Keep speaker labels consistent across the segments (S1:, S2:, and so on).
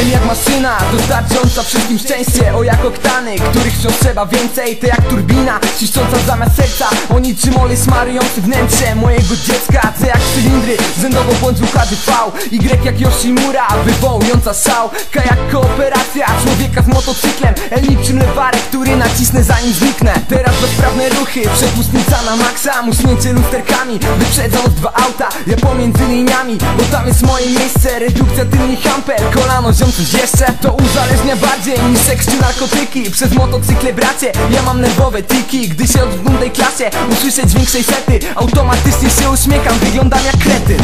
S1: M jak maszyna, dostarcząca wszystkim szczęście. O jak oktany, których wciąż trzeba więcej. To jak turbina, ciszcząca zamiast serca. O niczym olej smarujący wnętrze mojego dziecka. C jak cylindry, zędowo błąd układy V. Y jak Yoshimura, wywołująca szał. K jak kooperacja człowieka z motocyklem. L niczym lewarek, który nacisnę zanim zniknę. Teraz bezprawne ruchy, przepustnica na maksa. Muśnięcie lusterkami, wyprzedzając dwa auta. Ja pomiędzy liniami, bo tam jest moje miejsce. Redukcja tylnych amper, kolano ziom coś jeszcze To uzależnia bardziej niż seks czy narkotyki. Przez motocykle bracie, ja mam nerwowe tiki Gdy się odbudam tej klasie, usłyszę dźwięk sety. Automatycznie się uśmiecham, wyglądam jak kretyn.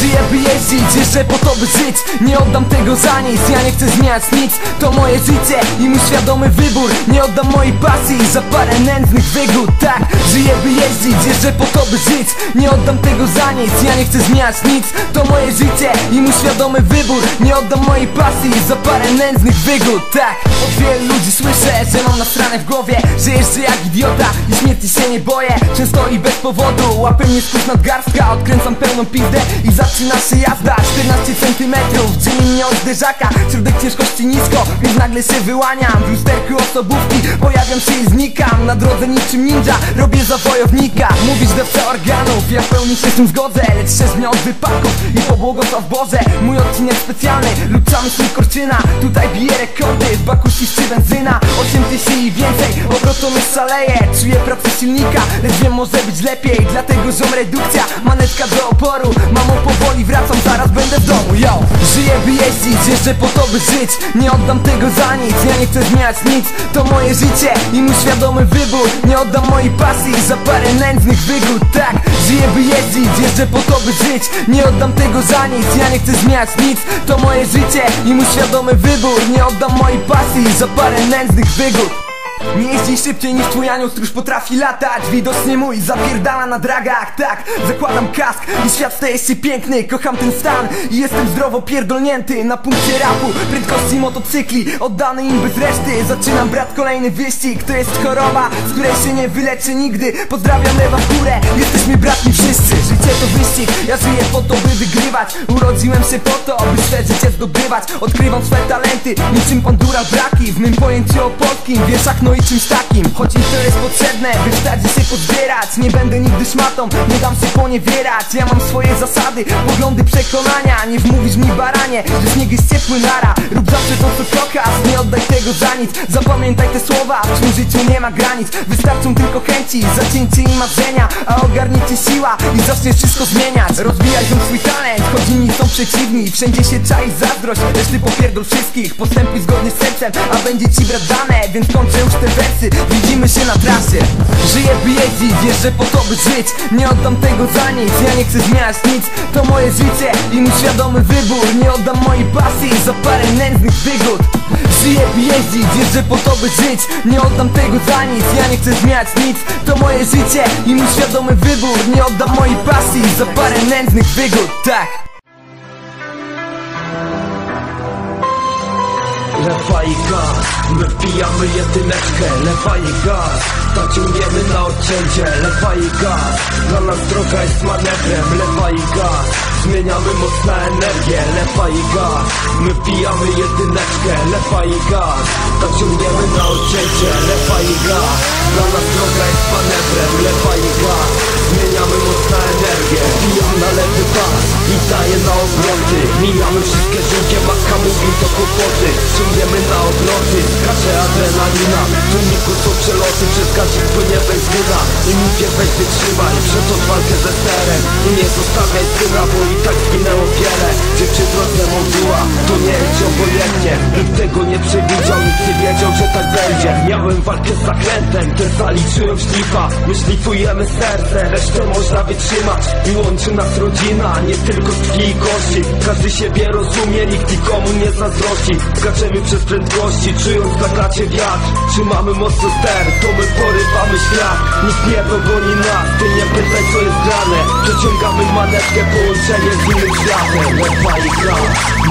S1: Żyję by jeździć, jeszcze po to by żyć. Nie oddam tego za nic, ja nie chcę zmieniać nic. To moje życie i mój świadomy wybór. Nie oddam mojej pasji za parę nędznych wygód Tak, żyję jeździć, jeszcze po to by żyć. Nie oddam tego za nic, ja nie chcę zmieniać nic. To moje życie i mój świadomy wybór. Nie oddam mojej pasji za parę nędznych wygód. Tak, od wielu ludzi słyszę, że mam na stronę w głowie Że jeżdżę jak idiota i śmierci się nie boję. Często i bez powodu, łapę mnie skurcz nadgarstka. Odkręcam pełną pizdę i zaczyna się jazda. 14 centymetrów, dzieli mnie od zderzaka Środek ciężkości nisko, więc nagle się wyłaniam. W lusterku osobówki pojawiam się i znikam. Na drodze niczym ninja, robię za wojownika Mówisz dawca organów, ja w pełni się z tym zgodzę. Lecz trzeźmia od wypadków i pobłogosław Boże. Mój odcinek specjalny lub przemysł Korczyna Tutaj bije rekordy, w ciszczy benzyna. 8 tysięcy i więcej, obrotom już szaleje. Czuję pracę silnika, lecz wiem może być lepiej. Dlatego ziom redukcja, manetka do oporu. Mamo powoli wracam, zaraz będę w domu, yo! Żyję by jeździć, jeszcze po to by żyć. Nie oddam tego za nic, ja nie chcę zmieniać nic. To moje życie i mój świadomy wybór. Nie oddam mojej pasji za parę nędznych wygód Tak, żyję by jeździć, jeszcze po to by żyć. Nie oddam tego za nic, ja nie chcę zmieniać nic. To moje życie i mój świadomy wybór. Nie oddam mojej pasji za parę nędznych wygód nie jeździ szybciej niż twój anioł stróż potrafi latać. Widocznie mój zapierdala na dragach Tak, zakładam kask i świat staje się piękny. Kocham ten stan i jestem zdrowo pierdolnięty. Na punkcie rapu, prędkości motocykli Oddany im bez reszty. Zaczynam brat kolejny wyścig To jest choroba, z której się nie wyleczy nigdy. Pozdrawiam lewa górę, jesteśmy bratni wszyscy. Życie to wyścig, ja żyję po to by wygrywać. Urodziłem się po to, by swe życie zdobywać. Odkrywam swe talenty, niczym pandura braki W mym pojęciu o polskim, wieszach no i czymś takim. Choć im to jest potrzebne, by się pozbierać. Nie będę nigdy szmatą, nie dam się poniewierać. Ja mam swoje zasady, poglądy, przekonania. Nie wmówisz mi baranie, że śnieg jest ciepły nara. Rób zawsze to co kochasz, nie oddaj tego za nic. Zapamiętaj te słowa, w tym życiu nie ma granic. Wystarczą tylko chęci, zacięcie i marzenia. A ogarniecie siła i zaczniesz wszystko zmieniać. Rozwijaj się swój talent, choć inni są przeciwni. Wszędzie się czai zazdrość, lecz ty popierdol wszystkich. Postępuj zgodnie z sercem, a będzie ci brat dane Więc kończę już te wersy, widzimy się na trasie. Żyję by jeździć, jeżdżę po to by żyć. Nie oddam tego za nic, ja nie chcę zmieniać nic. To moje życie i mój świadomy wybór. Nie oddam mojej pasji za parę nędznych wygód. Żyję by jeździć, jeżdżę po to by żyć. Nie oddam tego za nic, ja nie chcę zmieniać nic. To moje życie i mój świadomy wybór. Nie oddam mojej pasji za parę nędznych wygód, tak
S2: Lewa i gaz, my wbijamy jedyneczkę. Lewa i gaz, tak ciągniemy na odcięcie. Lewa i gaz, dla nas droga jest manewrem. Lewa i gaz, zmieniamy moc na energię Lewa i gaz, my wbijamy jedyneczkę. Lewa i gaz, tak ciągniemy na odcięcie. Lewa i gaz, dla nas droga jest manewrem. Lewa i gaz, zmieniamy moc na energię Wbijam na lewy pas i daję na obroty Mijamy wszystkie żółkie, mówi to kłopoty Ciągniemy na obroty, skacze adrenalina tłumiku są przeloty, przez gazik płynie benzyna I mówię weź wytrzymaj, przed walkę ze sterem I nie zostawiaj syna, bo i tak zginęło wiele. Drodze moduła, to nie jest obojętnie. Nikt tego nie przewidział, nikt nie wiedział, że tak będzie Miałem walkę z zakrętem, ten zaliczyłem szlifa. My szlifujemy serce, resztę można wytrzymać. I łączy nas rodzina, nie tylko z i kości. Każdy siebie rozumie, nikt nikomu nie zazdrości. Skaczemy przez prędkości, czując na klacie wiatr. Trzymamy mocno ster, to my porywamy świat. Nikt nie dogoni nas, ty nie pytaj co jest grane. Przeciąg Ściągamy manetkę, połączenie z innym światem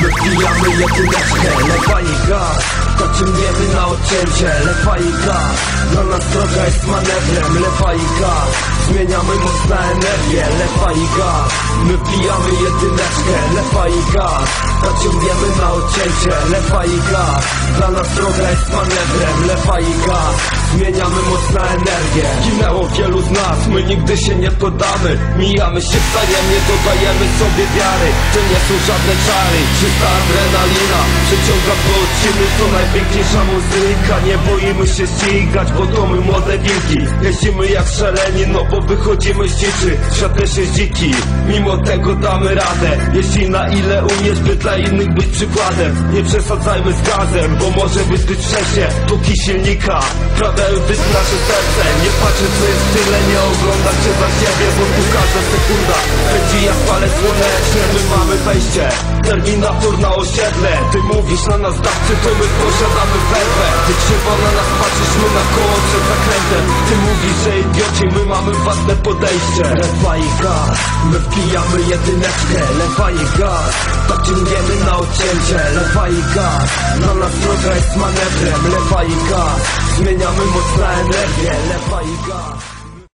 S2: Lewa i gaz, my pijamy jedyneczkę Lewa i gaz, to ciągniemy na odcięcie Lewa i gaz, dla nas droga jest manewrem Lewa i gaz, zmieniamy moc na energię Lewa i gaz, my pijamy jedyneczkę Lewa i gaz, to ciągniemy na odcięcie Lewa i gaz, dla nas droga jest manewrem Lewa i gaz, zmieniamy moc na energię. Ginęło wielu z nas, my nigdy się nie poddamy. Mijamy się wzajemnie, dodajemy sobie wiary To nie są żadne czary, czysta adrenalina Przeciąga po odciny, to najpiękniejsza muzyka. Nie boimy się ścigać, bo to my młode wilki. Jeździmy jak szaleni, no bo wychodzimy z dziczy. Świat też jest dziki, mimo tego damy radę. Jeśli na ile umiesz, by dla innych być przykładem. Nie przesadzajmy z gazem, bo może być wcześnie Póki silnika, wkładają dysk w nasze serce. Nie patrzę co jest tyle, nie oglądać się za siebie Bo tu każda sekunda pędzi jak palec słoneczny My mamy wejście, terminator na osiedle. Ty mówisz na nas dawcy, to my posiadamy werwę Ty krzywo na nas patrzysz, my na koło przed zakrętem. Ty mówisz, że idioci, my mamy własne podejście. Lewa i gaz, my wpijamy jedyneczkę. Lewa i gaz, tak ciągniemy na odcięcie. Lewa i gaz, dla nas droga jest manewrem. Lewa i gaz, zmieniamy moc na energię Lewa i gaz